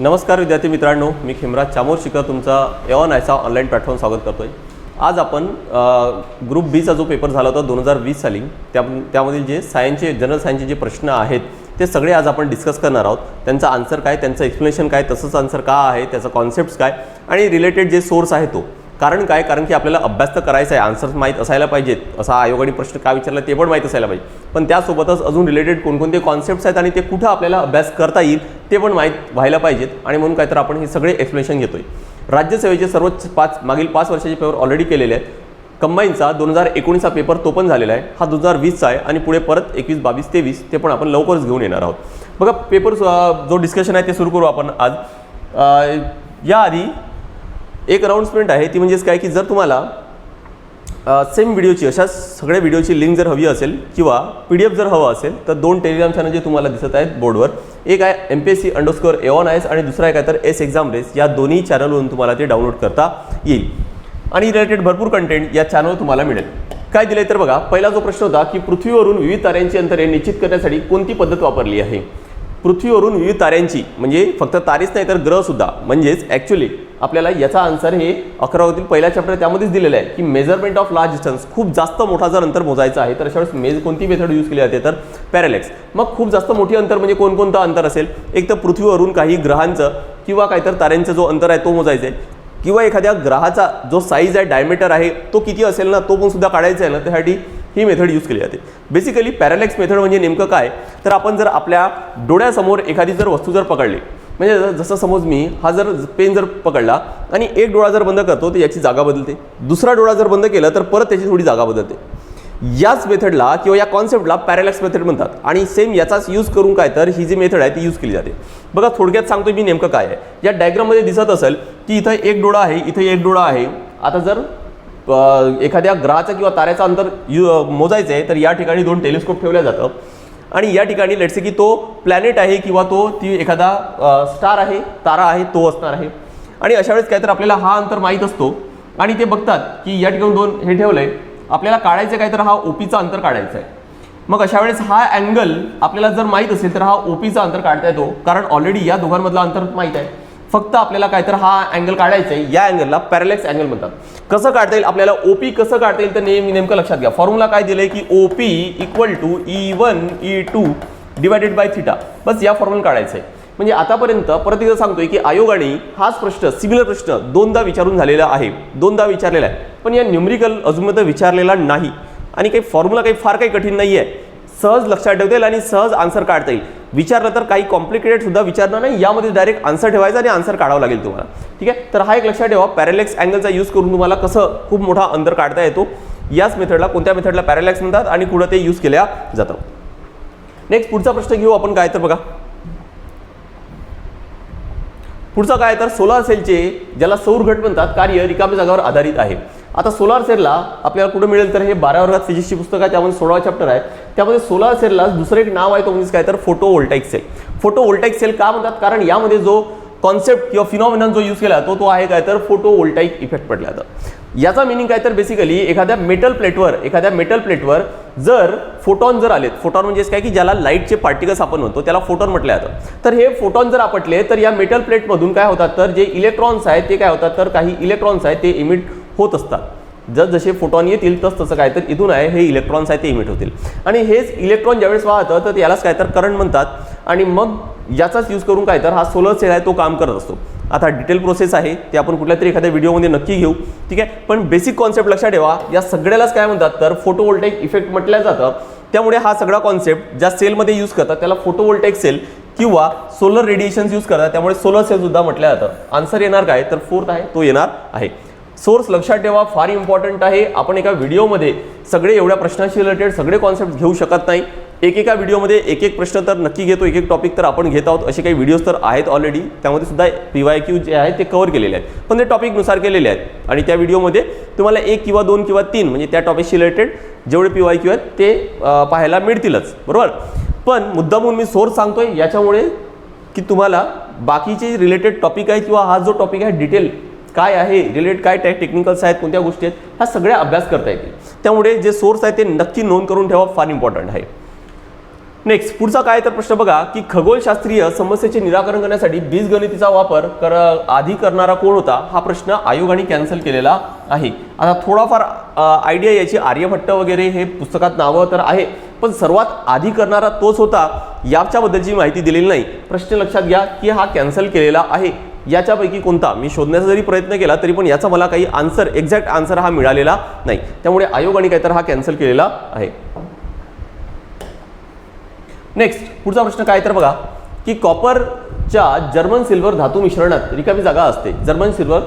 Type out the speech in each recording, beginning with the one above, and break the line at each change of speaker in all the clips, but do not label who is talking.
नमस्कार विद्यार्थी मित्रांनो मी खिमराज चामोर शिकर तुमचा एवन आयचा ऑनलाईन प्लॅटफॉर्म स्वागत करतोय. आज आपण ग्रुप बीचा जो पेपर झाला होता दोन हजार वीस साली त्या त्यामधील जे सायन्सचे जनरल सायन्सचे जे प्रश्न आहेत ते सगळे आज आपण डिस्कस करणार आहोत. त्यांचा आन्सर काय त्यांचं एक्सप्लेनेशन काय तसंच आन्सर का आहे त्याचा कॉन्सेप्ट काय आणि रिलेटेड जे सोर्स आहे तो कारण काय? कारण की आपल्याला अभ्यास तर करायचा आहे आन्सर्स माहीत असायला पाहिजेत असा आयोगाने प्रश्न काय विचारला ते पण माहीत असायला पाहिजे. पण त्यासोबतच अजून रिलेटेड कोणकोणते कॉन्सेप्ट्स आहेत आणि ते कुठं आपल्याला अभ्यास करता येईल ते पण माहीत व्हायला पाहिजेत. आणि म्हणून काय तर आपण हे सगळे एक्सप्लेनेशन घेतोय. राज्यसेवेचे सर्वोच्च पाच मागील पाच वर्षाचे पेपर ऑलरेडी केलेले आहेत. कंबाईनचा दोन हजार एकोणीसचा पेपर तो पण झालेला आहे. हा दोन हजार वीसचा आहे आणि पुढे परत एकवीस बावीस तेवीस ते पण आपण लवकरच घेऊन येणार आहोत. बघा पेपर जो डिस्कशन आहे ते सुरू करू आपण आज. याआधी एक अनाऊन्समेंट आहे. ती म्हणजेच काय की जर तुम्हाला सेम व्हिडिओची अशा सगळ्या व्हिडिओची लिंक जर हवी असेल किंवा पी डी एफ जर हवं असेल तर दोन टेलिग्राम चॅनल जे तुम्हाला दिसत आहेत बोर्डवर एक आहे M P S C underscore A one I S आणि दुसरा एक आहे तर एस एक्झाम रेस या दोन्ही चॅनलवरून तुम्हाला ते डाउनलोड करता येईल. आणि रिलेटेड भरपूर कंटेंट या चॅनलवर तुम्हाला मिळेल. काय दिले तर बघा पहिला जो प्रश्न होता की पृथ्वीवरून विविध ताऱ्यांची अंतरे निश्चित करण्यासाठी कोणती पद्धत वापरली आहे? पृथ्वीवरून विविध ताऱ्यांची म्हणजे फक्त तारेच नाही तर ग्रहसुद्धा म्हणजेच ॲक्च्युली आपल्याला याचा आन्सर हे अकरावीतील पहिल्या चॅप्टर त्यामध्येच दिलेलं आहे की मेजरमेंट ऑफ लार्ज डिस्टन्स खूप जास्त मोठा जर अंतर मोजायचं आहे तर अशा वेळेस मेज कोणती मेथड यूज केली जाते? तर पॅरेलेक्स मग खूप जास्त मोठी अंतर म्हणजे कोणकोणतं अंतर असेल? एक तर पृथ्वीवरून काही ग्रहांचं किंवा काहीतर ताऱ्यांचं जो अंतर आहे तो मोजायचं आहे किंवा एखाद्या ग्रहाचा जो साईज आहे डायमीटर आहे तो किती असेल ना तो पण सुद्धा काढायचा आहे ना त्यासाठी ही मेथड यूज केली जाते. बेसिकली पॅरालेक्स मेथड म्हणजे नेमकं काय? तर आपण जर आपल्या डोळ्यासमोर एखादी जर वस्तू जर पकडली म्हणजे जसं समज मी हा जर पेन जर पकडला आणि एक डोळा जर बंद करतो तर याची जागा बदलते. दुसरा डोळा जर बंद केला तर परत त्याची थोडी जागा बदलते. याच मेथडला किंवा या कॉन्सेप्टला पॅरालॅक्स मेथड म्हणतात. आणि सेम याचाच यूज करून काय तर ही जी मेथड आहे ती यूज केली जाते. बघा थोडक्यात सांगतो मी नेमकं काय आहे. या डायग्राममध्ये दिसत असेल की इथं एक डोळा आहे इथं एक डोळा आहे. आता जर एखाद्या ग्रहाचं किंवा ताऱ्याचं अंतर यु मोजायचं आहे तर या ठिकाणी दोन टेलिस्कोप ठेवलं जातं. आणि या ठिकाणी लेटसे की तो प्लॅनेट आहे किंवा तो ती एखादा स्टार आहे तारा आहे तो असणार आहे. आणि अशा वेळेस काय तर आपल्याला हा अंतर माहीत असतो. आणि ते बघतात की या ठिकाणी दोन हे ठेवलं आहे आपल्याला काढायचं काय तर हा ओपीचा अंतर काढायचा आहे मग अशा वेळेस हा अँगल आपल्याला जर माहीत असेल तर हा ओपीचा अंतर काढता येतो. कारण ऑलरेडी या दोघांमधला अंतर माहीत आहे. फक्त आपल्याला काय तर हा अँगल काढायचा आहे. या अँगलला पॅरेलेक्स अँगल म्हणतात. कसं काढता येईल? आपल्याला ओपी कसं काढता येईल? तर नेहमी नेमकं लक्षात घ्या. फॉर्म्युला काय दिलंय की OP equal to E one E two divided by theta बस या फॉर्म्युला काढायचं आहे. म्हणजे आतापर्यंत परत एकदा सांगतोय की आयोगाने हाच प्रश्न सिमिलर प्रश्न दोनदा विचारून झालेला आहे. दोनदा विचारलेला आहे. पण या न्युमरिकल अजूनपर्यंत विचारलेला नाही. आणि काही फॉर्म्युला काही फार काही कठीण नाही आहे सहज लक्षात ठेवता येईल आणि सहज आन्सर काढता येईल विचारलं तर काही कॉम्प्लिकेटेड सुद्धा विचारणार नाही यामध्ये डायरेक्ट आन्सर ठेवायचा आणि आन्सर काढावं लागेल तुम्हाला. ठीक आहे? तर हा एक लक्षात ठेवा पॅरेलेक्स अँगलचा यूज करून तुम्हाला कसं खूप मोठा अंतर काढता येतो याच मेथडला कोणत्या मेथडला पॅरेलेक्स म्हणतात आणि कुठं ते यूज केल्या जातं. नेक्स्ट पुढचा प्रश्न घेऊ आपण काय तर बघा. पुढचा काय तर सोलार सेलचे ज्याला सौर घट म्हणतात कार्य रिकाम्या जागावर आधारित आहे. आता सोलार सेलला आपल्याला कुठं मिळेल? तर हे बारा वर्गात फिजिक्सची पुस्तक आहे त्यामध्ये सोळा चॅप्टर आहे. त्यामध्ये सोलार सेलला दुसरं एक नाव आहे तो म्हणजे काय? तर photovoltaic cell photovoltaic cell का म्हणतात? कारण यामध्ये जो कॉन्सेप्ट किंवा फिनॉमिनन जो यूज केला तो तो आहे काय? तर फोटो वोल्टाईक इफेक्ट पडला जातं याचा मिनिंग काय तर बेसिकली एखाद्या मेटल प्लेटवर एखाद्या मेटल प्लेटवर जर फोटॉन जर आलेत फोटॉन म्हणजे काय की ज्याला लाईटचे पार्टिकल्स आपण म्हणतो त्याला फोटॉन म्हटलं जातं. तर हे फोटॉन जर आपटले तर या मेटल प्लेटमधून काय होतात तर जे इलेक्ट्रॉन्स आहेत ते काय होतात तर काही इलेक्ट्रॉन्स आहेत ते इमिट होत असतात. जर जसे फोटॉन येतील तस तसं काय तर इथून आहे हे इलेक्ट्रॉन्स आहे ते इमिट होतील. आणि हेच इलेक्ट्रॉन ज्यावेळेस वाहतं तर यालाच काय तर करंट म्हणतात. आणि मग याचाच यूज करून काय तर हा सोलर सेल आहे तो काम करत असतो. आता डिटेल प्रोसेस आहे ते आपण कुठल्या तरी एखाद्या व्हिडिओमध्ये नक्की घेऊ. ठीक आहे? पण बेसिक कॉन्सेप्ट लक्षात ठेवा या सगळ्यालाच काय म्हणतात तर फोटोवोल्टेक इफेक्ट म्हटलं जातं. त्यामुळे हा सगळा कॉन्सेप्ट ज्या सेलमध्ये यूज करतात त्याला फोटोवोल्टेक सेल किंवा सोलर रेडिएशन यूज करतात. त्यामुळे सोलर सेल सुद्धा म्हटलं जातं. आन्सर येणार काय? तर फोर्थ आहे तो येणार आहे. सोर्स लक्षात ठेवा फार इम्पॉर्टंट आहे. आपण एका व्हिडिओमध्ये सगळे एवढ्या प्रश्नाशी रिलेटेड सगळे कॉन्सेप्ट घेऊ शकत नाही. एकेका व्हिडिओमध्ये एक एक प्रश्न तर नक्की घेतो एक एक टॉपिक तर आपण घेत आहोत. असे काही व्हिडिओज तर आहेत ऑलरेडी त्यामध्ये सुद्धा पी वाय क्यू जे आहे ते कवर केलेले आहेत. पण ते टॉपिकनुसार केलेले आहेत. आणि त्या व्हिडिओमध्ये तुम्हाला एक किंवा दोन किंवा तीन म्हणजे त्या टॉपिकशी रिलेटेड जेवढे पी वाय क्यू आहेत ते पाहायला मिळतीलच. बरोबर? पण मुद्दामून मी सोर्स सांगतोय याच्यामुळे की तुम्हाला बाकीचे रिलेटेड टॉपिक आहे किंवा हा जो टॉपिक आहे डिटेल काय आहे रिलेटेड काय टॅक टेक्निकल्स आहेत कोणत्या गोष्टी आहेत ह्या सगळ्या अभ्यास करता येतील. त्यामुळे जे सोर्स आहे ते नक्की नोंद करून ठेवा फार इम्पॉर्टंट आहे. नेक्स्ट पुढचा काय तर प्रश्न बघा की खगोलशास्त्रीय समस्येचे निराकरण करण्यासाठी बीजगणितीचा वापर कर आधी करणारा कोण होता? हा प्रश्न आयोगाने कॅन्सल केलेला आहे. आता थोडाफार आयडिया याची आर्यभट्ट वगैरे हे पुस्तकात नावं तर आहे पण सर्वात आधी करणारा तोच होता याच्याबद्दलची माहिती दिलेली नाही. प्रश्न लक्षात घ्या की हा कॅन्सल केलेला आहे. याच्यापैकी कोणता? मी शोधण्याचा जरी प्रयत्न केला तरी पण याचा मला काही आन्सर एक्झॅक्ट आन्सर हा मिळालेला नाही. त्यामुळे आयोगाने काहीतरी हा कॅन्सल केलेला आहे. नेक्स्ट पुढचा प्रश्न काय तर बघा की कॉपरच्या जर्मन सिल्वर धातू मिश्रणात रिकामी जागा असते. जर्मन सिल्वर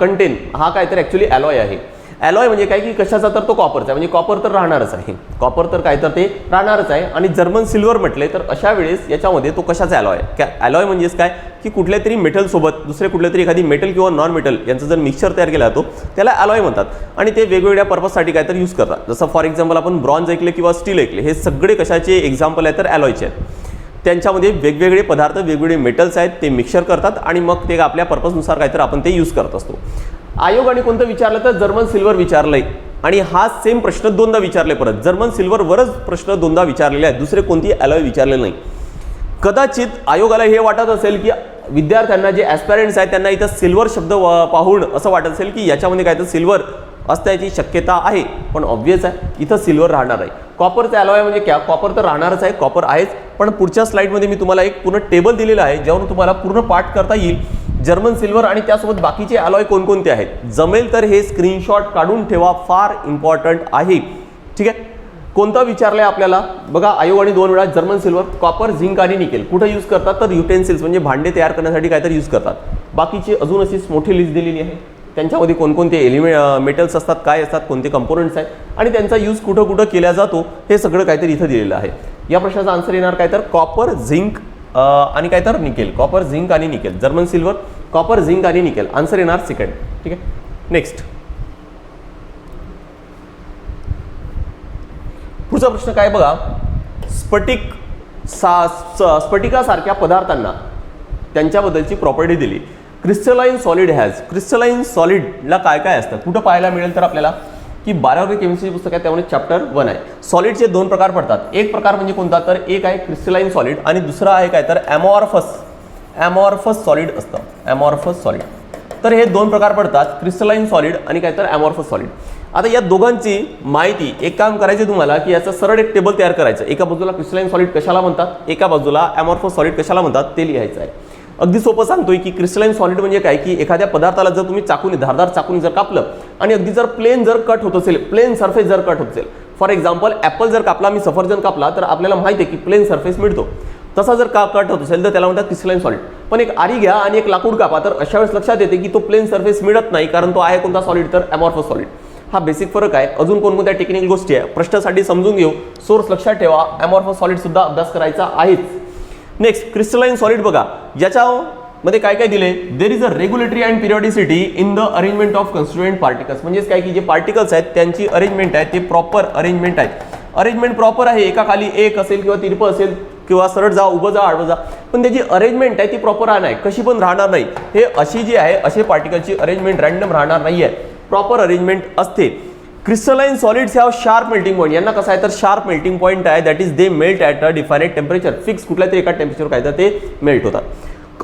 कंटेन हा काय तर ॲक्च्युली ॲलॉय आहे. ॲलॉय म्हणजे काय की कशाचा तर तो कॉपरचा आहे. म्हणजे कॉपर तर राहणारच आहे. कॉपर तर काय तर ते राहणारच आहे. आणि जर्मन सिल्वर म्हटले तर अशा वेळेस याच्यामध्ये तो कशाचा ॲलॉय आहे? ॲलॉय म्हणजेच काय? की कुठल्या तरी मेटलसोबत दुसरे कुठल्या तरी एखादी मेटल किंवा नॉन मेटल यांचा जर मिक्सचर तयार केला जातो त्याला ॲलॉय म्हणतात. आणि ते वेगवेगळ्या पर्पजसाठी काय तर यूज करतात. जसं फॉर एक्झाम्पल आपण ब्रॉन्झ ऐकले किंवा स्टील ऐकले हे सगळे कशाचे एक्झाम्पल आहे तर ॲलॉयचे आहेत. त्यांच्यामध्ये वेगवेगळे पदार्थ वेगवेगळे मेटल्स आहेत ते मिक्सर करतात आणि मग ते आपल्या पर्पजनुसार काय तर आपण ते यूज करत असतो. आयोगाने कोणतं विचारलं तर जर्मन सिल्वर विचारलंय. आणि हा सेम प्रश्न दोनदा विचारले परत. जर्मन सिल्वरवरच प्रश्न दोनदा विचारलेले आहेत. दुसरे कोणती ॲलॉय विचारले नाही. कदाचित आयोगाला हे वाटत असेल की विद्यार्थ्यांना जे ॲस्पायरंट्स आहेत त्यांना इथं सिल्वर शब्द पाहून असं वाटत असेल की याच्यामध्ये काय तर सिल्वर असण्याची शक्यता आहे. पण ऑब्वियस आहे इथं सिल्वर राहणार आहे कॉपरचं ॲलॉय म्हणजे क्या? कॉपर तर राहणारच आहे कॉपर आहेच. पण पुढच्या स्लाईडमध्ये मी तुम्हाला एक पूर्ण टेबल दिलेलं आहे ज्यावरून तुम्हाला पूर्ण पाठ करता येईल. जर्मन सिल्वर आणि त्यासोबत बाकीचे ॲलॉय कोणकोणते आहेत? जमेल तर हे स्क्रीनशॉट काढून ठेवा फार इम्पॉर्टंट आहे. ठीक आहे? कोणता विचारलंय आपल्याला? बघा आयोगाने दोन वेळा जर्मन सिल्वर कॉपर झिंक आणि निकेल. कुठं यूज करतात? तर युटेन्सिल्स म्हणजे भांडे तयार करण्यासाठी काहीतरी यूज करतात. बाकीची अजून अशीच मोठी लिस्ट दिलेली आहे. त्यांच्यामध्ये कोणकोणते एलिमे मेटल्स असतात काय असतात कोणते कंपोनंट्स आहेत? आणि त्यांचा यूज कुठं कुठं केला जातो हे सगळं काहीतरी इथं दिलेलं आहे. या प्रश्नाचा आन्सर येणार काय तर कॉपर झिंक आणि काय तर निकेल. कॉपर झिंक आणि nickel. German silver copper zinc आणि निकेल. आन्सर येणार सेकंड ठीक आहे? नेक्स्ट पुढचा प्रश्न काय बघा? स्फटिक सा स्फटिकासारख्या पदार्थांना त्यांच्याबद्दलची प्रॉपर्टी दिली. क्रिस्टलाईन सॉलिड हॅज क्रिस्टलाईन सॉलिडला काय काय असतं? कुठं पाहायला मिळेल तर आपल्याला? की बारावी केमिस्ट्री पुस्तक आहे त्यामुळे चॅप्टर वन आहे सॉलिडचे दोन प्रकार पडतात. एक प्रकार म्हणजे कोणता? तर एक आहे क्रिस्टलाईन सॉलिड आणि दुसरा आहे काय तर ॲमॉर्फस ॲमॉर्फस सॉलिड असतं. ॲमॉर्फस सॉलिड तर हे दोन प्रकार पडतात. क्रिस्टलाईन सॉलिड आणि काय तर ॲमॉर्फस सॉलिड आता या दोघांची माहिती एक काम करायची तुम्हाला की याचं सरळ एक टेबल तयार करायचं. एका बाजूला क्रिस्टलाईन सॉलिड कशाला म्हणतात? एका बाजूला ॲमॉर्फस सॉलिड कशाला म्हणतात? ते लिहायचं आहे. अगदी सोपं सांगतोय की क्रिस्टलाईन सॉलिड म्हणजे काय? की एखाद्या पदार्थाला जर तुम्ही चाकून धारदार चाकून जर कापलं आणि अगदी जर प्लेन जर कट होत असेल प्लेन सरफेस जर कट होत असेल. फॉर एक्झाम्पल ॲपल जर कापला मी सफरजन कापला तर आपल्याला माहिती आहे की प्लेन सरफेस मिळतो. तसा जर का कट होत असेल तर त्याला म्हणतात क्रिस्टलाईन सॉलिड पण एक आरी घ्या आणि एक लाकूड कापा तर अशा वेळेस लक्षात येते की तो प्लेन सरफेस मिळत नाही कारण तो आहे कोणता सॉलिड तर अमॉर्फस सॉलिड हा बेसिक फरक आहे. अजून कोणकोणत्या टेक्निकल गोष्टी आहे? प्रश्नासाठी समजून घेऊ. सोर्स लक्षात ठेवा. अमॉर्फस सॉलिड सुद्धा अभ्यास करायचा आहेच नेक्स्ट क्रिस्टलाइन सॉलिड बघा. ज्याच्यामध्ये काय काय दिले? There is a regulatory and periodicity in the arrangement of constituent particles म्हणजेच काय? की जे पार्टिकल्स आहेत त्यांची अरेंजमेंट आहे ते प्रॉपर अरेंजमेंट आहेत. अरेंजमेंट प्रॉपर आहे. एका खाली एक असेल किंवा तिरपं असेल किंवा सरळ जा उभं जा आडवं जा. पण त्याची अरेंजमेंट आहे ती प्रॉपर राहणार कशी पण राहणार नाही. हे अशी जी आहे असे पार्टिकलची अरेंजमेंट रॅन्डम राहणार नाही आहे प्रॉपर अरेंजमेंट असते. Crystalline solids have sharp melting point यांना कसं आहे तर शार्प मेल्टिंग पॉईंट आहे that is they melt at a definite temperature fix कुठल्या तरी एका टेम्परेचर काय ते मेल्ट होतात.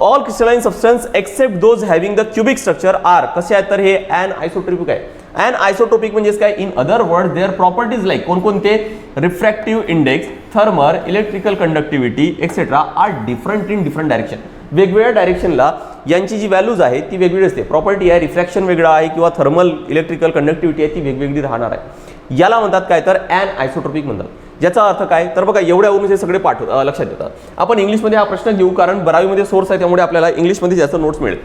All crystalline substance except those having the cubic structure are कसे आहेत तर हे अॅन आयसोट्रोपिक आहे. अॅन आयसोट्रोपिक म्हणजेच काय? In other word their properties like कोणकोणते? Refractive index thermal electrical conductivity etcetera are different in different direction वेगवेगळ्या डायरेक्शनला यांची जी व्हॅल्यूज आहे ती वेगवेगळी असते. प्रॉपर्टी आहे रिफ्रॅक्शन वेगळा आहे किंवा थर्मल इलेक्ट्रिकल कंडक्टिव्हिटी आहे ती वेगवेगळी राहणार आहे. याला म्हणतात काय तर अॅन आयसोट्रोपिक म्हणतात. ज्याचा अर्थ काय? तर बघा एवढ्यावरून हे सगळे पाठ लक्षात येतात. आपण इंग्लिशमध्ये हा प्रश्न घेऊ कारण बारावीमध्ये सोर्स आहे त्यामुळे आपल्याला इंग्लिशमध्ये जास्त नोट्स मिळेल.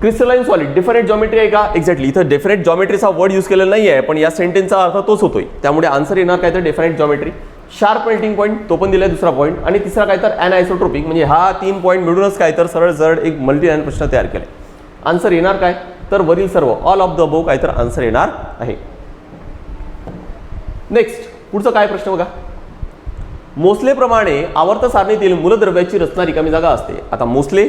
क्रिस्टलाइन सॉलिड डिफरंट जॉमेट्री आहे का? एक्झॅक्टली इथं डिफरंट जॉमेट्रीचा वर्ड यूज केलेला नाही आहे पण या सेंटेन्सचा अर्थ तोच होतोय. त्यामुळे आन्सर येणार काय तर different geometry sharp melting point तो पण दिलाय दुसरा पॉईंट आणि तिसरा काय तर अॅनायसोट्रोपिक म्हणजे हा तीन पॉईंट मिळूनच काय तर सरळ सरळ एक मल्टी लाईन प्रश्न तयार केलाय. आन्सर येणार काय? तर वरील सर्व ऑल ऑफ द अबो काय तर आन्सर येणार आहे. नेक्स्ट पुढचा काय प्रश्न बघा? मोसलेप्रमाणे आवर्त सारणीतील मूलद्रव्याची रचना रिकामी जागा असते. आता मोसले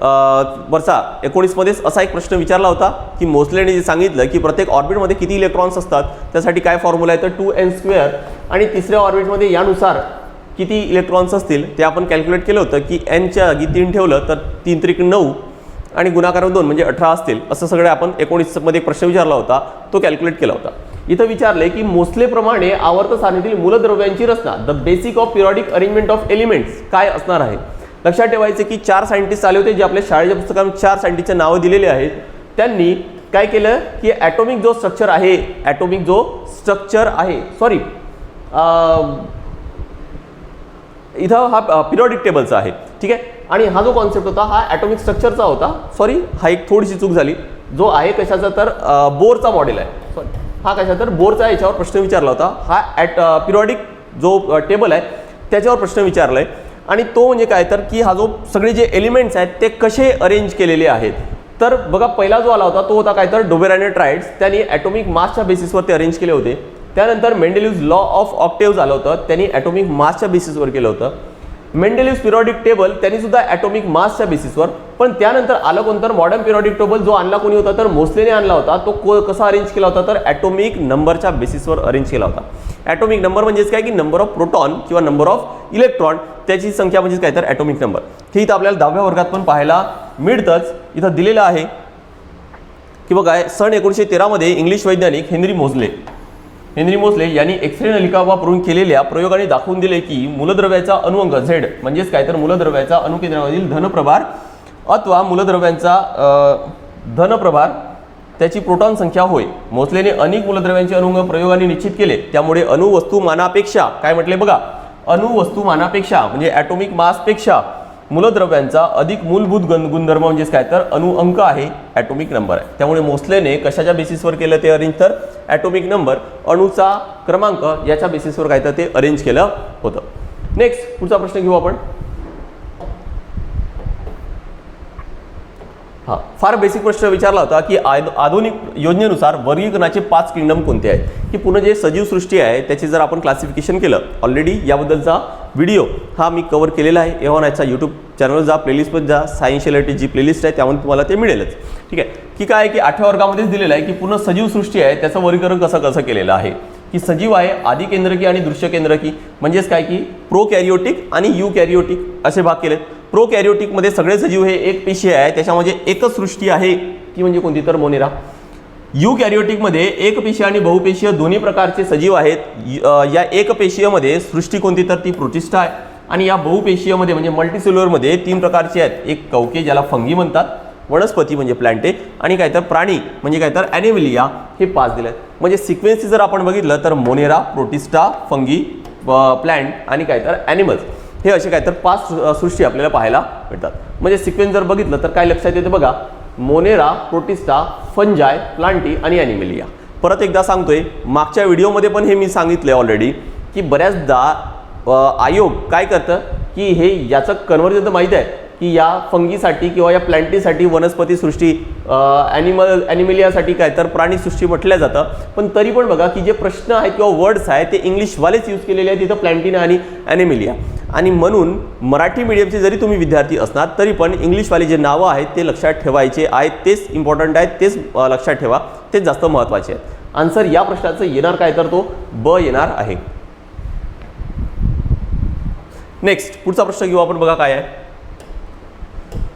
वरचा एकोणीसमध्येच असा एक प्रश्न विचारला होता की मोसलेने जे सांगितलं की प्रत्येक ऑर्बिटमध्ये किती इलेक्ट्रॉन्स असतात त्यासाठी काय फॉर्म्युला आहे? तर टू एन स्क्वेअर आणि तिसऱ्या ऑर्बिटमध्ये यानुसार किती इलेक्ट्रॉन्स असतील ते आपण कॅल्क्युलेट केलं होतं की एनच्या जागी तीन ठेवलं तर तीन त्रिक नऊ आणि गुणाकार दोन म्हणजे अठरा असतील. असं सगळं आपण एकोणीसमध्ये एक प्रश्न विचारला होता तो कॅल्क्युलेट केला होता. इथं विचारले की मोसलेप्रमाणे आवर्त सारणीतील मूलद्रव्यांची रचना the basic of periodic arrangement of elements काय असणार आहे? लक्षात ठेवायचे की चार सायंटिस्ट आले होते जे आपल्या शाळेच्या पुस्तकात चार सायंटिस्टचे नावं दिलेले आहेत. त्यांनी काय केलं की ॲटॉमिक जो स्ट्रक्चर आहे ॲटॉमिक जो स्ट्रक्चर आहे सॉरी इथं हा पिरियॉडिक टेबलचा आहे ठीक आहे? आणि हा जो कॉन्सेप्ट होता हा ॲटॉमिक स्ट्रक्चरचा होता. सॉरी हा एक थोडीशी चूक झाली. जो आहे कशाचा तर बोरचा मॉडेल आहे. सॉरी हा कशा तर बोरचा याच्यावर प्रश्न विचारला होता. हा ॲट पिरियॉडिक जो टेबल आहे त्याच्यावर प्रश्न विचारला आहे आणि तो म्हणजे काय तर की हा जो सगळे जे एलिमेंट्स आहेत ते कसे अरेंज केलेले आहेत. तर बघा पहिला जो आला होता तो होता काय तर डोबेराने ट्रायड्स. त्यांनी ॲटॉमिक मासच्या बेसिसवर ते अरेंज केले होते. त्यानंतर मेंडेल्यूज लॉ ऑफ ऑक्टेव्ज आलं होतं. त्यांनी ॲटॉमिक मासच्या बेसिसवर केलं होतं. मेंडेल्यूज पिरियॉडिक टेबल त्यांनी सुद्धा ॲटॉमिक मासच्या बेसिसवर पण त्यानंतर आलं कोणतं मॉडर्न पिरियॉडिक टेबल जो आणला कोणी होता तर मोस्लेने आणला होता. तो को कसा अरेंज केला होता तर ॲटॉमिक नंबरच्या बेसिसवर अरेंज केला होता. ॲटॉमिक नंबर म्हणजेच काय? की नंबर ऑफ प्रोटॉन किंवा नंबर ऑफ इलेक्ट्रॉन त्याची संख्या म्हणजेच काय तर ॲटॉमिक नंबर हे इथं आपल्याला दहाव्या वर्गात पण पाहायला मिळतंच. इथं दिलेलं आहे की बघा सन एकोणीसशे तेरामध्ये इंग्लिश वैज्ञानिक हेनरी मोजले हेनरी मोसले यांनी एक्सरे नलिका वापरून केलेल्या प्रयोगाने दाखवून दिले की मूलद्रव्याचा अनुअंग झेड म्हणजेच काय तर मूलद्रव्याचा अणुकेंद्रामधील धनप्रभार अथवा मूलद्रव्यांचा धनप्रभार त्याची प्रोटॉन संख्या होय. मोसलेने अनेक मूलद्रव्यांचे अणुअंग प्रयोगाने निश्चित केले. त्यामुळे अणुवस्तुमानापेक्षा काय म्हटले बघा अणुवस्तुमानापेक्षा म्हणजे ॲटोमिक मासपेक्षा मूलद्रव्यांचा अधिक मूलभूत गण गुणधर्म म्हणजेच काय? तर अणुअंक आहे ॲटोमिक नंबर आहे. त्यामुळे मोसलेने कशाच्या बेसिसवर केलं ते अरेंज तर ॲटोमिक नंबर अणुचा क्रमांक याच्या बेसिसवर काय तर ते अरेंज केलं होतं. नेक्स्ट पुढचा प्रश्न घेऊ आपण. हा फार बेसिक प्रश्न विचारला होता की आधुनिक योजनेनुसार वर्गीकरणाचे पाच किंगडम कोणते आहेत? की पुन्हा जे सजीव सृष्टी आहे त्याचे जर आपण क्लासिफिकेशन केलं ऑलरेडी याबद्दलचा व्हिडिओ हा मी कवर केलेला आहे. एव्हा याचा यूट्यूब चॅनल जा प्लेलिस्टमध्ये जा सायन्स रिलेटेड जी प्लेलिस्ट आहे त्यामध्ये तुम्हाला ते मिळेलच. ठीक आहे? की काय की आठव्या वर्गामध्येच दिलेलं आहे की पूर्ण सजीव सृष्टी आहे त्याचं वर्गीकरण कसं कसं केलेलं आहे? की सजीव आहे आदी केंद्रकी आणि दृश्य केंद्रकी म्हणजेच काय की प्रो कॅरिओटिक आणि यू कॅरिओटिक असे भाग केलेत. प्रो कॅरिओटिकमध्ये सगळे सजीव हे एक पेशी आहे त्याच्यामध्ये एकच सृष्टी आहे ती म्हणजे कोणती? तर मोनेरा. यू कॅरिओटिकमध्ये एकपेशीय आणि बहुपेशीय दोन्ही प्रकारचे सजीव आहेत. या एक या एकपेशीयमध्ये सृष्टी कोणती? तर ती प्रोटिस्टा आहे. आणि या बहुपेशीयमध्ये म्हणजे मल्टीसेल्युलरमध्ये तीन प्रकारचे आहेत. एक कवके ज्याला फंगी म्हणतात वनस्पती म्हणजे प्लांटे आणि काय तर प्राणी म्हणजे काय तर ॲनिमिलिया हे पाच दिले आहेत. म्हणजे सिक्वेन्सी जर आपण बघितलं तर मोनेरा प्रोटिस्टा फंगी प्लॅन्ट आणि काय तर ॲनिमल्स. हे असे काय तर पाच सृष्टी आपल्याला पाहायला मिळतात. म्हणजे सिक्वेन्स जर बघितलं तर काय लक्षात येते बघा? मोनेरा प्रोटिस्टा फंजाय प्लांटी आणि ॲनिमेलिया. परत एकदा सांगतोय मागच्या व्हिडिओमध्ये पण हे मी सांगितलं ऑलरेडी की बऱ्याचदा आयोग काय करतं की हे याचं कन्वर्जन तर माहीत आहे की या फंगीसाठी किंवा या प्लॅन्टीसाठी वनस्पती सृष्टी ॲनिमल ॲनिमेलियासाठी काय तर प्राणीसृष्टी म्हटल्या जातं. पण तरी पण बघा की जे प्रश्न आहेत किंवा वर्ड्स आहेत ते इंग्लिशवालेच यूज केलेले आहेत तिथं प्लॅन्टिना आणि ॲनिमेलिया आणि म्हणून मराठी मीडियमचे जरी तुम्ही विद्यार्थी असणार तरी पण इंग्लिशवाले जे नावं आहेत ते लक्षात ठेवायचे आहेत तेच इम्पॉर्टंट आहेत तेच लक्षात ठेवा तेच जास्त महत्त्वाचे आहेत. आन्सर या प्रश्नाचं येणार काय तर तो ब येणार आहे. नेक्स्ट पुढचा प्रश्न घेऊ आपण बघा काय आहे.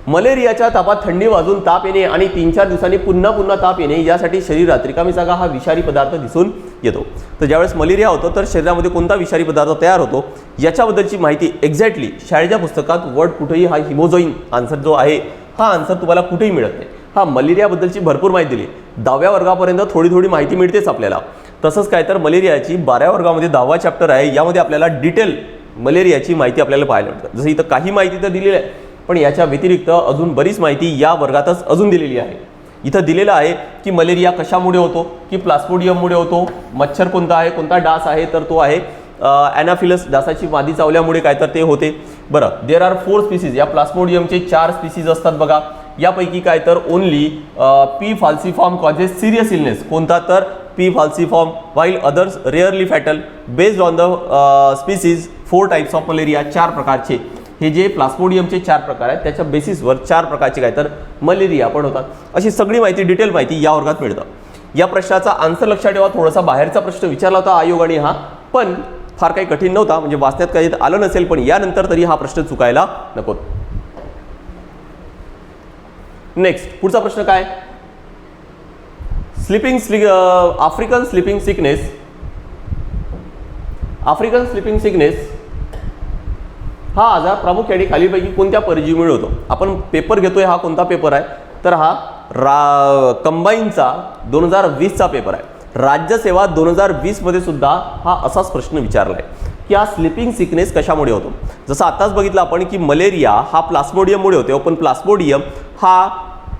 मलेरियाच्या तापात थंडी वाजून ताप येणे आणि तीन चार दिवसांनी पुन्हा पुन्हा ताप येणे यासाठी शरीरात रिकामी जागा हा विषारी पदार्थ दिसून येतो. तर ज्यावेळेस मलेरिया होतो तर शरीरामध्ये कोणता विषारी पदार्थ तयार होतो याच्याबद्दलची माहिती एक्झॅक्टली शाळेच्या पुस्तकात वर्ड कुठेही हा हिमोजोईन आन्सर जो आहे हा आन्सर तुम्हाला कुठेही मिळत नाही. हा मलेरियाबद्दलची भरपूर माहिती दिली. दहाव्या वर्गापर्यंत थोडी थोडी माहिती मिळतेच आपल्याला. तसंच काय तर मलेरियाची बाराव्या वर्गामध्ये दहावा चॅप्टर आहे यामध्ये आपल्याला डिटेल मलेरियाची माहिती आपल्याला पाहायला मिळतं. जसं इथं काही माहिती तर दिलेली आहे. पण याच्या व्यतिरिक्त अजून बरीच माहिती या वर्गातच अजून दिलेली आहे. इथं दिलेलं आहे की मलेरिया कशामुळे होतो की प्लास्मोडियममुळे होतो मच्छर कोणता आहे कोणता डास आहे तर तो आहे ॲनाफिलस डासाची मादी चावल्यामुळे काय तर ते होते. बरं देर आर फोर स्पीसीज या प्लास्मोडियमचे चार स्पीसीज असतात बघा. यापैकी काय तर only P falciparum causes serious illness कोणता तर? P falciparum while others rarely fatal based on the species four types of malaria चार प्रकारचे. हे जे प्लास्मोडियमचे चार प्रकार आहेत त्याच्या बेसिसवर चार प्रकारचे काय तर मलेरिया पण होतात. अशी सगळी माहिती डिटेल माहिती या वर्गात मिळतं. या प्रश्नाचा आन्सर लक्षात ठेवा. थोडासा बाहेरचा प्रश्न विचारला होता आयोगाने हा पण फार काही कठीण नव्हता म्हणजे वाचण्यात काही आलं नसेल पण यानंतर तरी हा प्रश्न चुकायला नको. नेक्स्ट पुढचा प्रश्न काय? Sleeping स्लि African sleeping sickness African sleeping sickness हा आजार प्रामुख्याने खालीपैकी कोणत्या परजीवीमुळे होतो आपण पेपर घेतोय हा कोणता पेपर आहे? तर हा रा कंबाईनचा दोन हजार वीसचा पेपर आहे. राज्यसेवा दोन हजार वीसमध्ये सुद्धा हा असाच प्रश्न विचारला आहे की हा स्लिपिंग सिकनेस कशामुळे होतो? जसं आत्ताच बघितलं आपण की मलेरिया हा प्लास्मोडियममुळे होतो. पण प्लास्मोडियम हा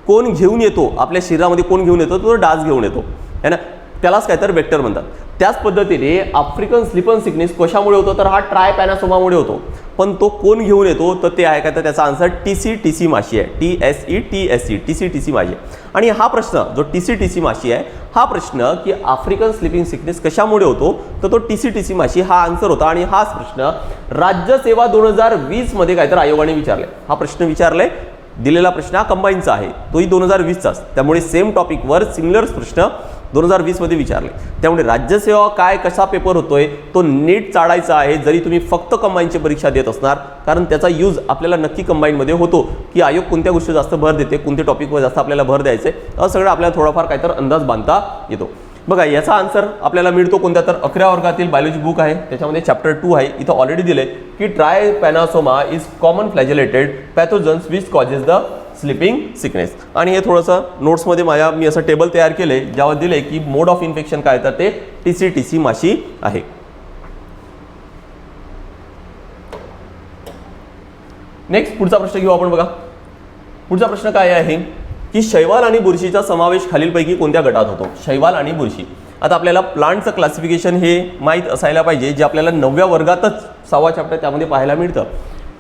कोण घेऊन येतो? आपल्या शरीरामध्ये कोण घेऊन येतो? तो डास घेऊन येतो. है ना? त्यालाच काय तर वेक्टर म्हणतात. त्याच पद्धतीने आफ्रिकन स्लिपन सिकनेस कशामुळे होतो? तर हा ट्राय पॅनासोमामुळे होतो. पण तो कोण घेऊन येतो? तर ते आहे काय तर त्याचा answer tsetse tsetse माशी आहे. T S E T S E tsetse tsetse माशी आहे. आणि हा प्रश्न जो टी सी टी सी माशी आहे हा प्रश्न की आफ्रिकन स्लिपिंग सिकनेस कशामुळे होतो? तर तो टी सी टी सी माशी हा आन्सर होता. आणि हाच प्रश्न राज्यसेवा दोन हजार वीसमध्ये काय तर आयोगाने विचारलाय. हा प्रश्न विचारलाय. दिलेला प्रश्न हा कंबाईनचा आहे. तोही दोन हजार वीसचाच. त्यामुळे सेम टॉपिकवर सिमिलर प्रश्न दोन हजार वीसमध्ये विचारले. त्यामुळे राज्यसेवा काय कसा पेपर होतोय? तो नीट चाळायचा आहे. जरी तुम्ही फक्त कंबाईनची परीक्षा देत असणार कारण त्याचा यूज आपल्याला नक्की कंबाईनमध्ये होतो. की आयोग कोणत्या गोष्टी जास्त भर देते कोणत्या टॉपिकवर जास्त आपल्याला भर द्यायचे असं सगळं आपल्याला थोडाफार काहीतर अंदाज बांधता येतो. बघा याचा आन्सर आपल्याला मिळतो कोणत्या तर अकरा वर्गातील बायोलॉजी बुक आहे. त्याच्यामध्ये चॅप्टर टू आहे. इथं ऑलरेडी दिले की trypanosoma is common flagellated pathogens which causes the sleeping sickness आणि हे थोडंसं नोट्समध्ये माझ्या मी असं टेबल तयार केले ज्यावर दिले की मोड ऑफ इन्फेक्शन काय तर ते टी सी टी सी माशी आहे. नेक्स्ट पुढचा प्रश्न घेऊ आपण बघा. पुढचा प्रश्न काय आहे? की शैवाल आणि बुरशीचा समावेश खालीलपैकी कोणत्या गटात होतो? शैवाल आणि बुरशी. आता आपल्याला प्लांटचं क्लासिफिकेशन हे माहीत असायला पाहिजे जे आपल्याला नवव्या वर्गातच सहावा चॅप्टर त्यामध्ये पाहायला मिळतं.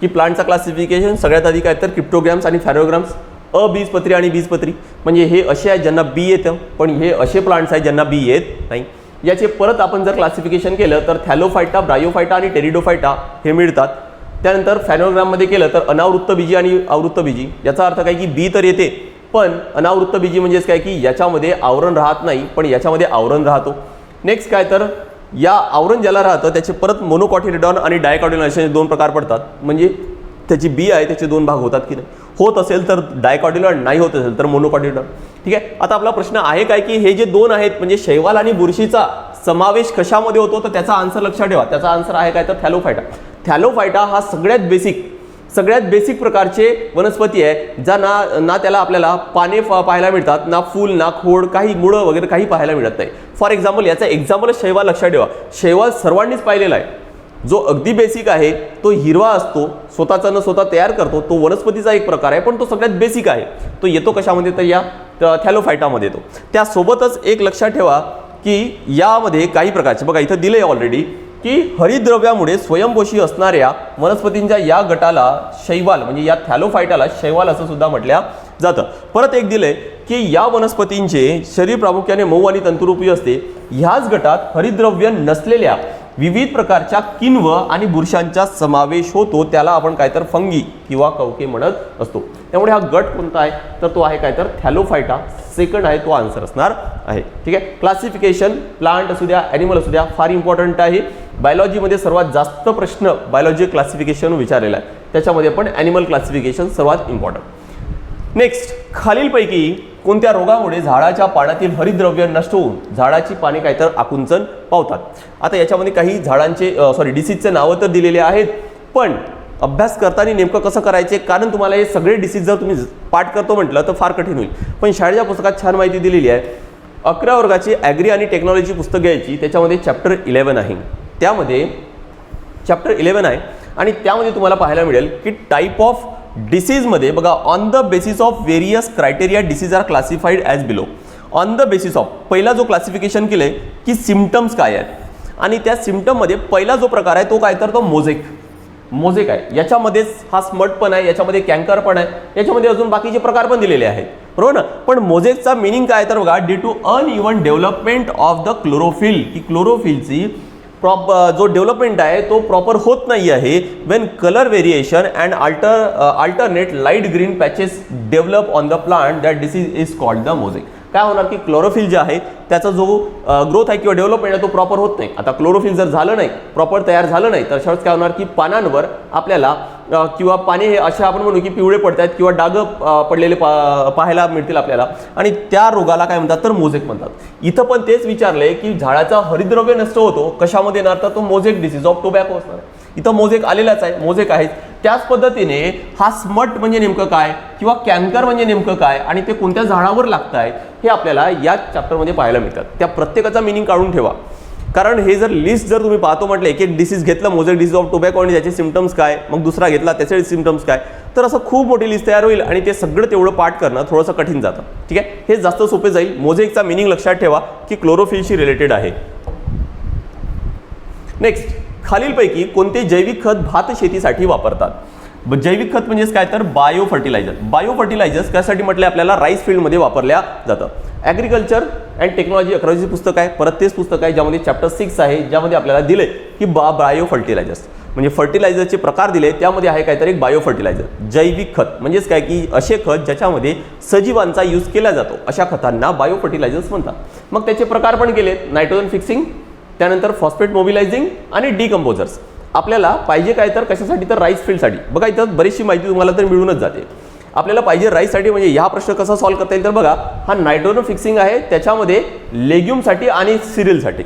की प्लांटचं क्लासिफिकेशन सगळ्यात आधी काय तर क्रिप्टोग्राम्स आणि फॅरोग्राम्स अबीजपत्री आणि बीजपत्री. म्हणजे हे असे आहेत ज्यांना बी येतं पण हे असे प्लांट्स आहेत ज्यांना बी येत नाही. याचे परत आपण जर क्लासिफिकेशन केलं तर थॅलोफायटा ब्रायोफायटा आणि टेरिडोफायटा हे मिळतात. त्यानंतर फॅनोग्राममध्ये केलं तर अनावृत्त बीजी आणि आवृत्त बीजी. याचा अर्थ काय की बी तर येते पण अनावृत्त बीजी म्हणजेच काय की याच्यामध्ये आवरण राहत नाही पण याच्यामध्ये आवरण राहतो. नेक्स्ट काय तर या आवरण ज्याला राहतं त्याचे परत मोनोकॉटिरिडॉन आणि डायकॉटिलिडॉन असे दोन प्रकार पडतात. म्हणजे त्याची बी आहे त्याचे दोन भाग होतात की नाही. होत असेल तर डायकॉटिलॉन नाही होत असेल तर मोनोकॉटिलॉन ठीक आहे? आता आपला प्रश्न आहे काय की हे जे दोन आहेत म्हणजे शैवाल आणि बुरशीचा समावेश कशामध्ये होतो? तर त्याचा आन्सर लक्षात ठेवा. त्याचा आन्सर आहे काय तर थॅलोफायटा थॅलोफायटा हा सगळ्यात बेसिक सगळ्यात बेसिक प्रकारचे वनस्पती आहे ज्या ना ना त्याला आपल्याला पाने पाहायला मिळतात ना फूल ना खोड काही मुळं वगैरे काही पाहायला मिळत नाही. फॉर एक्झाम्पल याचा एक्झाम्पलच शैवाल लक्षात ठेवा. शैवाल सर्वांनीच पाहिलेला आहे. जो अगदी बेसिक आहे तो हिरवा असतो स्वतःचा न स्वतः तयार करतो तो वनस्पतीचा एक प्रकार आहे पण तो सगळ्यात बेसिक आहे. तो येतो कशामध्ये तर या थॅलोफायटामध्ये येतो. त्यासोबतच एक लक्षात ठेवा की यामध्ये काही प्रकारचे बघा इथं दिलं आहे ऑलरेडी की हरिद्रव्यामुळे स्वयंपोषी असणाऱ्या वनस्पतींच्या या गटाला शैवाल म्हणजे या थॅलोफायटाला शैवाल असं सुद्धा म्हटल्या जातं. परत एक दिलंय की या वनस्पतींचे शरीर प्रामुख्याने मऊ आणि तंतुरूपी असते. ह्याच गटात हरिद्रव्य नसलेल्या विविध प्रकारच्या किन्व आणि बुरशांचा समावेश होतो. त्याला आपण काय तर फंगी किंवा कवके म्हणत असतो. त्यामुळे हा गट कोणता आहे? तर तो आहे काय तर थॅलोफायटा सेकंड आहे तो आन्सर असणार आहे. ठीक आहे? क्लासिफिकेशन प्लांट असू द्या ॲनिमल असू द्या फार इम्पॉर्टंट आहे. बायोलॉजीमध्ये सर्वात जास्त प्रश्न बायोलॉजी क्लासिफिकेशन विचारलेला आहे. त्याच्यामध्ये पण ॲनिमल क्लासिफिकेशन सर्वात इम्पॉर्टंट नेक्स्ट खालीलपैकी कोणत्या रोगामुळे झाडाच्या पाण्यातील हरितद्रव्य नष्ट होऊन झाडाची पाने काय तर आकुंचन पावतात? आता याच्यामध्ये काही झाडांचे सॉरी डिसीजचे नावं तर दिलेले आहेत पण अभ्यास करताना नेमकं कसं करायचे? कारण तुम्हाला हे सगळे डिसीज जर तुम्ही पाठ करतो म्हटलं तर फार कठीण होईल. पण शाळेच्या पुस्तकात छान माहिती दिलेली आहे. अकरा वर्गाची ॲग्री आणि टेक्नॉलॉजी पुस्तक घ्यायची त्याच्यामध्ये चॅप्टर इलेवन आहे. त्यामध्ये चॅप्टर इलेवन आहे. आणि त्यामध्ये तुम्हाला पाहायला मिळेल की टाईप ऑफ डिसीजमध्ये बघा on the basis of various criteria disease are classified as below on the basis of पहिला जो क्लासिफिकेशन केलं आहे की सिमटम्स काय आहेत. आणि त्या सिमटममध्ये पहिला जो प्रकार आहे तो काय तर तो मोझेक मोझेक आहे. याच्यामध्येच हा स्मट पण आहे याच्यामध्ये कॅन्कर पण आहे याच्यामध्ये अजून बाकीचे प्रकार पण दिलेले आहेत. बरोबर ना? पण मोझेकचा मिनिंग काय तर बघा due to uneven development of the chlorophyll की क्लोरोफिलची प्रॉप जो डेव्हलपमेंट आहे तो प्रॉपर होत नाही आहे. When colour variation and alter alternate light green patches develop on the plant that disease is called the mosaic काय होणार की क्लोरोफिल जे आहे त्याचा जो ग्रोथ आहे किंवा डेव्हलपमेंट आहे तो प्रॉपर होत नाही. आता क्लोरोफिल जर झालं नाही प्रॉपर तयार झालं नाही तर अशा काय होणार की पानांवर आपल्याला किंवा पाने हे असे आपण म्हणू की पिवळे पडत आहेत किंवा डाग पडलेले पा पाहायला मिळतील आपल्याला. आणि त्या रोगाला काय म्हणतात तर मोझेक म्हणतात. इथं पण तेच विचारलंय की झाडाचा हरिद्रव्य नष्ट होतो कशामध्ये येणार? तर तो मोझेक डिसीज ऑफ टोबॅको असणार आहे. इथं मोझेक आलेलाच आहे मोझेक आहे त्याच पद्धतीने हा स्मट म्हणजे नेमकं काय किंवा कॅन्कर म्हणजे नेमकं काय आणि ते कोणत्या झाडावर लागत आहे हे आपल्याला या चॅप्टरमध्ये पाहायला मिळतात. त्या प्रत्येकाचा मिनिंग काढून ठेवा. कारण हे जर लिस्ट जर तुम्ही पाहतो म्हटलं एक एक डिसीज घेतलं मोझेक डिसीज ऑफ टोबॅको आणि त्याचे सिमटम्स काय मग दुसरा घेतला त्याचे सिमटम्स काय तर असं खूप मोठी लिस्ट तयार होईल आणि ते सगळं तेवढं पाठ करणं थोडंसं कठीण जातं. ठीक आहे? हे जास्त सोपे जाईल. मोझेकचा मिनिंग लक्षात ठेवा की क्लोरोफिलशी रिलेटेड आहे. नेक्स्ट खालीलपैकी कोणते जैविक खत भात शेतीसाठी वापरतात? जैविक खत म्हणजेच काय? तर बायो फर्टिलायझर बायो फर्टिलायझर्स त्यासाठी म्हटले? आपल्याला राईस फील्डमध्ये वापरल्या जातं. ॲग्रिकल्चर अँड टेक्नॉलॉजी अकरावीचे पुस्तक आहे. परत तेच पुस्तक आहे ज्यामध्ये चॅप्टर सिक्स आहे ज्यामध्ये आपल्याला दिले की बा बायो फर्टिलायझर्स म्हणजे फर्टिलायझरचे प्रकार दिले त्यामध्ये आहे काहीतरी एक बायो फर्टिलायझर जैविक खत. म्हणजेच काय? की असे खत ज्याच्यामध्ये सजीवांचा यूज केला जातो. अशा खतांना बायो फर्टिलायझर्स म्हणतात. मग त्याचे प्रकार पण केलेत नायट्रोजन फिक्सिंग त्यानंतर फॉस्फेट मोबिलायझिंग आणि डिकम्पोजर्स आपल्याला पाहिजे काय तर कशासाठी तर राईस फील्डसाठी बघा इथं बरीचशी माहिती तुम्हाला तर मिळूनच जाते. आपल्याला पाहिजे राईससाठी म्हणजे ह्या प्रश्न कसा सॉल्व्ह करता येईल तर बघा हा नायट्रोजन फिक्सिंग आहे त्याच्यामध्ये लेग्युमसाठी आणि सिरियलसाठी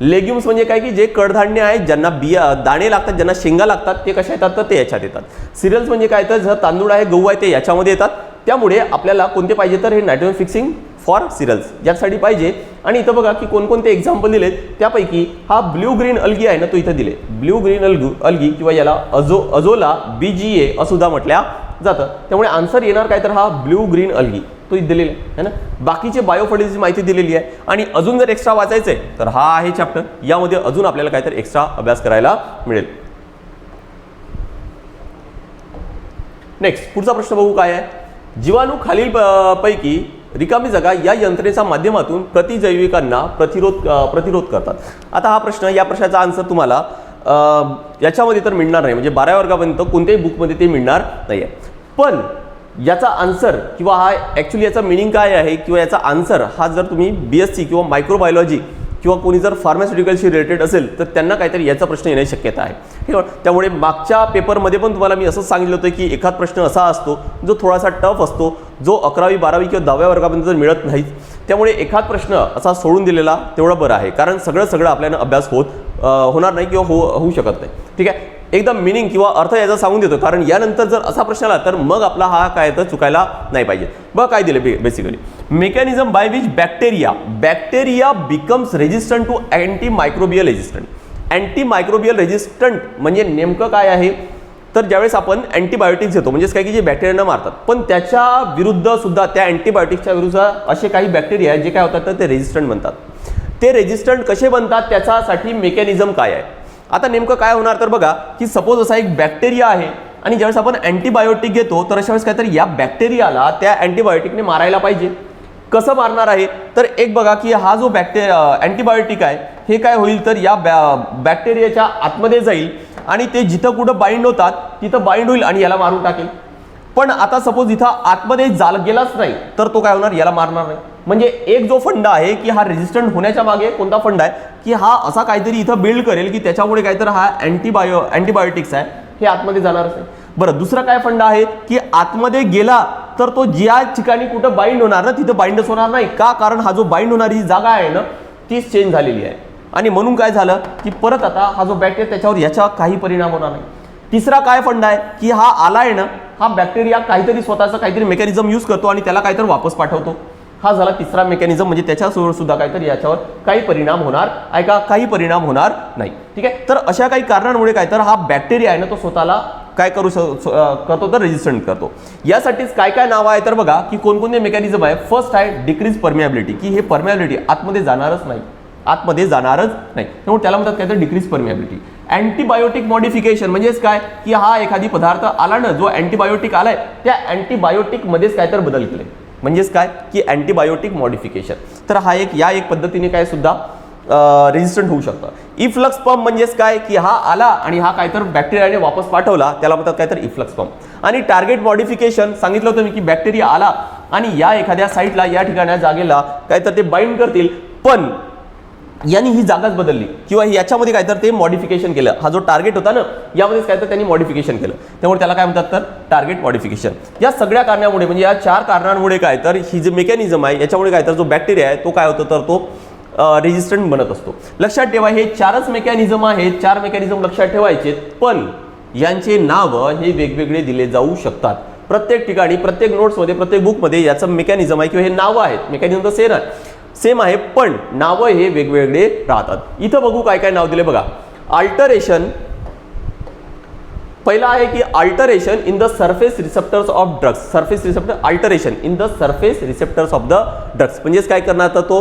लेग्युम्स म्हणजे काय की जे कडधान्य आहेत ज्यांना बिया दाणे लागतात ज्यांना शेंगा लागतात ते कशा येतात तर ते याच्यात येतात. सिरियल्स म्हणजे काय तर जर तांदूळ आहे गहू आहे ते याच्यामध्ये येतात. त्यामुळे आपल्याला कोणते पाहिजे तर हे नायट्रोजन फिक्सिंग फॉर सिरियल्स यासाठी पाहिजे. आणि इथं बघा की कोणकोणते एक्झाम्पल दिलेत. त्यापैकी हा ब्ल्यू ग्रीन अल्गी आहे ना तो इथं दिले ब्ल्यू ग्रीन अलगू अल्गी किंवा याला अजो अजोला बी जी ए असुद्धा म्हटल्या जातं. त्यामुळे आन्सर येणार काय तर हा ब्ल्यू ग्रीन अल्गी तो इथं दिलेला आहे है ना? बाकीचे बायोफर्टिलिटीची माहिती दिलेली आहे. आणि अजून जर एक्स्ट्रा वाचायचं आहे तर हा आहे चॅप्टर यामध्ये अजून आपल्याला काहीतरी एक्स्ट्रा अभ्यास करायला मिळेल. नेक्स्ट पुढचा प्रश्न बघू काय आहे. जीवाणू खालील पैकी रिकामी जागा या यंत्रणेच्या माध्यमातून प्रतिजैविकांना प्रतिरोध प्रतिरोध करतात. आता हा प्रश्न या प्रश्नाचा आन्सर तुम्हाला याच्यामध्ये तर मिळणार नाही. म्हणजे बाराव्या वर्गापर्यंत कोणत्याही बुकमध्ये ते मिळणार नाही आहे पण याचा आन्सर किंवा हा ॲक्च्युली याचा मिनिंग काय आहे किंवा याचा आन्सर हा जर तुम्ही बी एस सी किंवा मायक्रोबायोलॉजी किंवा कोणी जर फार्मास्युटिकलशी रिलेटेड असेल तर त्यांना काहीतरी याचा प्रश्न येण्याची शक्यता आहे. ठीक आहे त्यामुळे मागच्या पेपरमध्ये पण तुम्हाला मी असं सांगितलं होतं की एखाद प्रश्न असा असतो जो थोडासा टफ असतो जो अकरावी बारावी किंवा दहाव्या वर्गापर्यंत जर मिळत नाही त्यामुळे एखाद प्रश्न असा सोडून दिलेला तेवढं बरं आहे. कारण सगळं सगळं आपल्याला अभ्यास होत होणार नाही किंवा हो होऊ शकत नाही. ठीक आहे? एकदम मिनिंग किंवा अर्थ याचा सांगून देतो. कारण यानंतर जर असा प्रश्न आला तर मग आपला हा काय तर चुकायला नाही पाहिजे. बघ काय दिले basically mechanism by which bacteria bacteria becomes resistant to antimicrobial resistant antimicrobial resistant म्हणजे नेमकं काय आहे? तर ज्यावेळेस आपण अँटीबायोटिक्स घेतो म्हणजेच काय की जे बॅक्टेरियाना मारतात पण त्याच्या विरुद्ध सुद्धा त्या अँटीबायोटिक्सच्या विरुद्ध असे काही बॅक्टेरिया जे काय होतात तर ते रेजिस्टंट बनतात. ते रेजिस्टंट कसे बनतात? त्याच्यासाठी मेकॅनिझम काय आहे? आता नेमकं काय होणार तर बघा की सपोज असा एक बॅक्टेरिया आहे आणि ज्यावेळेस आपण अँटीबायोटिक घेतो तर अशा वेळेस काहीतरी या बॅक्टेरियाला त्या अँटीबायोटिकने मारायला पाहिजे. कसं मारणार आहे? तर एक बघा की हा जो बॅक्टे अँटीबायोटिक आहे हे काय होईल तर या बॅ बॅक्टेरियाच्या आतमध्ये जाईल आणि ते जिथं कुठं बाइंड होतात तिथं बाइंड होईल आणि याला मारून टाकेल. पण आता सपोज इथं आतमध्ये जाल गेलाच नाही तर तो काय होणार? याला मारणार नाही. म्हणजे एक जो फंड आहे की हा रेजिस्टंट होण्याच्या मागे कोणता फंड आहे की हा असा काहीतरी इथं बिल्ड करेल की त्याच्यामुळे काहीतरी हा अँटीबायो अँटीबायोटिक्स आहे हे आतमध्ये जाणारच आहे बरं दुसरा काय फंड आहे की आतमध्ये गेला तर तो ज्या ठिकाणी कुठं बाइंड होणार ना तिथं बाइंडच होणार नाही. का? कारण हा जो बाइंड होणारी जी जागा आहे ना तीच चेंज झालेली आहे. आणि म्हणून काय झालं की परत आता हा जो बॅक्टेरिया त्याच्यावर याचा काही परिणाम होणार नाही. तिसरा काय फंड आहे की हा आला आहे ना हा बॅक्टेरिया काहीतरी स्वतःचं काहीतरी मेकॅनिझम यूज करतो आणि त्याला काहीतरी वापस पाठवतो. हा झाला तिसरा मेकॅनिझम म्हणजे त्याच्यासोबत सुद्धा काहीतरी याच्यावर काही परिणाम होणार. आहे का काही परिणाम होणार नाही. ठीक आहे? तर अशा काही कारणांमुळे काय तर हा बॅक्टेरिया आहे ना तो स्वतःला काय करू शक करतो तर रेजिस्टंट करतो. यासाठीच काय काय नावं आहे तर बघा की कोणकोणते मेकॅनिझम आहे फर्स्ट आहे डिक्रीज परमियाबिलिटी की हे परमियाबिलिटी आतमध्ये जाणारच नाही. आतमध्ये जाणारच नाही. त्यामुळे त्याला म्हणतात काय तर डिक्रीज परमियाबिलिटी अँटीबायोटिक मॉडिफिकेशन म्हणजेच काय की हा एखादी पदार्थ आला ना जो अँटीबायोटिक आलाय त्या अँटीबायोटिकमध्येच काय तर बदल केले म्हणजेच काय? की अँटीबायोटिक मॉडिफिकेशन तर हा एक या एक पद्धतीने काय सुद्धा रेजिस्टंट होऊ शकतं. इफ्लक्स पंप म्हणजेच काय? की हा आला आणि हा काय तर बॅक्टेरियाने वापस पाठवला त्याला म्हणतात काय तर इफ्लक्स पंप आणि टार्गेट मॉडिफिकेशन सांगितलं होतं मी की बॅक्टेरिया आला आणि या एखाद्या साईटला या ठिकाण्या जागेला काय तर ते बाइंड करतील. पण यांनी ही जागाच बदलली. किंवा याच्यामध्ये काय तर ते मॉडिफिकेशन केलं. हा जो टार्गेट होता ना यामध्येच काय तर त्यांनी मॉडिफिकेशन केलं. त्यामुळे त्याला काय म्हणतात तर टार्गेट मॉडिफिकेशन या सगळ्या कारणामुळे म्हणजे या चार कारणांमुळे काय तर ही जी मेकॅनिझम आहे याच्यामुळे काय तर जो बॅक्टेरिया आहे तो काय होतो तर तो रेजिस्टंट बनत असतो. लक्षात ठेवा हे चारच मेकॅनिझम आहेत. चार मेकॅनिझम लक्षात ठेवायचे पण यांचे नाव हे वेगवेगळे दिले जाऊ शकतात. प्रत्येक ठिकाणी प्रत्येक नोट्समध्ये प्रत्येक बुकमध्ये याचं मेकॅनिझम आहे किंवा हे नावं आहेत. मेकॅनिझम तर सेम आहे. सेम आहे पण नावं हे वेगवेगळे राहतात. इथं बघू काय काय नाव दिले बघा. अल्टरेशन पहिला आहे की alteration in the surface receptors of drugs surface receptor alteration in the surface receptors of the drugs म्हणजेच काय करणार तर तो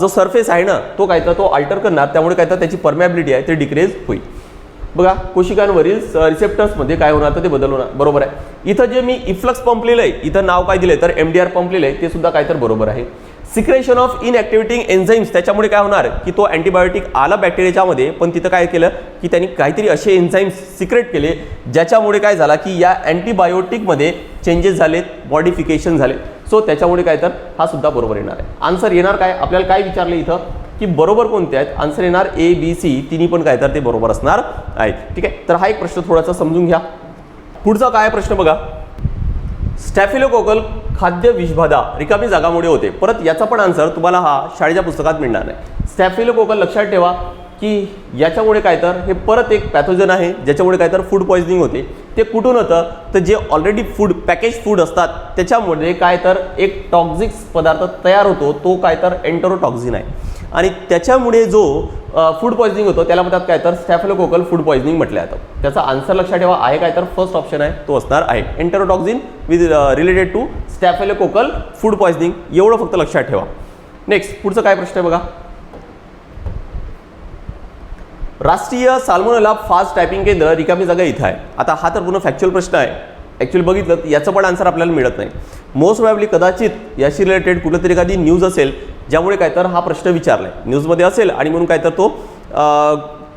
जो सरफेस आहे ना तो काय तर तो अल्टर करणार. त्यामुळे काय तर त्याची परमॅबिलिटी आहे ते डिक्रीज होईल. बघा कोशिकांवरील रिसेप्टर्समध्ये काय होणार तर ते बदल होणार. बरोबर आहे. इथं जे मी इफ्लक्स पंप आहे इथं नाव काय दिलं तर एम डी आर पंप आहे ते सुद्धा काय तर बरोबर आहे. सिक्रेशन ऑफ इनॲक्टिव्हिटिंग एन्झाईम्स त्याच्यामुळे काय होणार की तो अँटीबायोटिक आला बॅक्टेरियाच्यामध्ये पण तिथं काय केलं की त्यांनी काहीतरी असे एन्झाईम्स सिक्रेट केले ज्याच्यामुळे काय झाला की या अँटीबायोटिकमध्ये चेंजेस झालेत मॉडिफिकेशन झाले सो त्याच्यामुळे काय तर हा सुद्धा बरोबर येणार आहे. आन्सर येणार काय? आपल्याला काय विचारलं इथं? की बरोबर कोणते आहेत? आन्सर येणार ए बी सी तिन्ही पण काय तर ते बरोबर असणार आहेत. ठीक आहे? तर हा एक प्रश्न थोडासा समजून घ्या. पुढचा काय प्रश्न बघा? स्टॅफिलोकोकल खाद्य विषबाधा रिकामी जागामुळे होते. परत याचा पण आन्सर तुम्हाला हा शाळेच्या पुस्तकात मिळणार नाही. स्टॅफिलोकोकल लक्षात ठेवा. की याच्यामुळे काय तर हे परत एक पॅथोजन आहे ज्याच्यामुळे काय तर फूड पॉइझनिंग होते. ते कुठून होतं? तर जे ऑलरेडी फूड पॅकेज फूड असतात त्याच्यामुळे काय तर एक टॉक्झिक पदार्थ तयार होतो तो काय तर एन्टरोटॉक्झिन आहे. आणि त्याच्यामुळे जो फूड पॉइझनिंग होतो त्याला म्हणतात काय तर स्टॅफलोकोकल फूड पॉइझनिंग म्हटलं जातं. त्याचा आन्सर लक्षात ठेवा आहे काय तर फर्स्ट ऑप्शन आहे तो असणार आहे. Enterotoxin with related to staphylococcal food poisoning एवढं फक्त लक्षात ठेवा. नेक्स्ट पुढचं काय प्रश्न आहे बघा? राष्ट्रीय साल्मोनेला फास्ट टायपिंग केंद्र रिकामी जागा इथं आहे. आता हा तर पूर्ण फॅक्च्युअल प्रश्न आहे. ॲक्च्युअली बघितलं याचं पण आन्सर आपल्याला मिळत नाही. मोस्ट प्रॉब्ली कदाचित याशी रिलेटेड कुठेतरी एखादी न्यूज असेल ज्यामुळे काय तर हा प्रश्न विचारला आहे न्यूजमध्ये असेल आणि म्हणून काय तर तो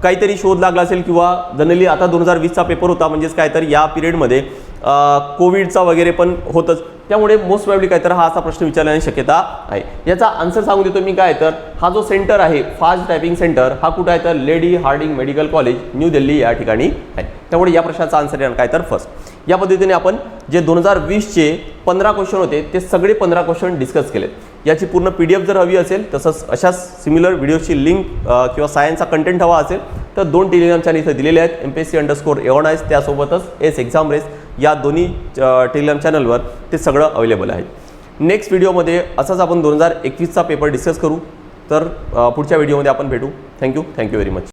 काहीतरी शोध लागला असेल किंवा जनरली आता दोन हजार वीसचा पेपर होता म्हणजेच काय तर या पिरियडमध्ये कोविडचा वगैरे पण होतच. त्यामुळे मोस्ट प्रॉब्ली काय तर हा असा प्रश्न विचारण्याची शक्यता आहे. याचा आन्सर सांगून देतो मी काय तर हा जो सेंटर आहे फास्ट टायपिंग सेंटर हा कुठं आहे तर Lady Hardinge Medical College New Delhi या ठिकाणी आहे. त्यामुळे या प्रश्नाचा आन्सर येणार काय तर फर्स्ट या पद्धतीने आपण जे दोन हजार वीसचे पंधरा क्वेश्चन होते ते सगळे पंधरा क्वेश्चन डिस्कस केलेत. याची पूर्ण पी डी एफ जर हवी असेल तसंच अशाच सिमिलर व्हिडिओची लिंक किंवा सायन्सचा कंटेंट हवा असेल तर दोन टेलिग्राम चॅनल इथं दिलेले आहेत. M P S C underscore एवनाईज त्यासोबतच एस एक्झाम रेस या दोन्ही टेलिग्राम चॅनलवर ते सगळं अवेलेबल आहे. नेक्स्ट व्हिडिओमध्ये असाच आपण दोन हजार एकवीसचा पेपर डिस्कस करू. तर पुढच्या व्हिडिओमध्ये आपण भेटू. Thank you thank you very much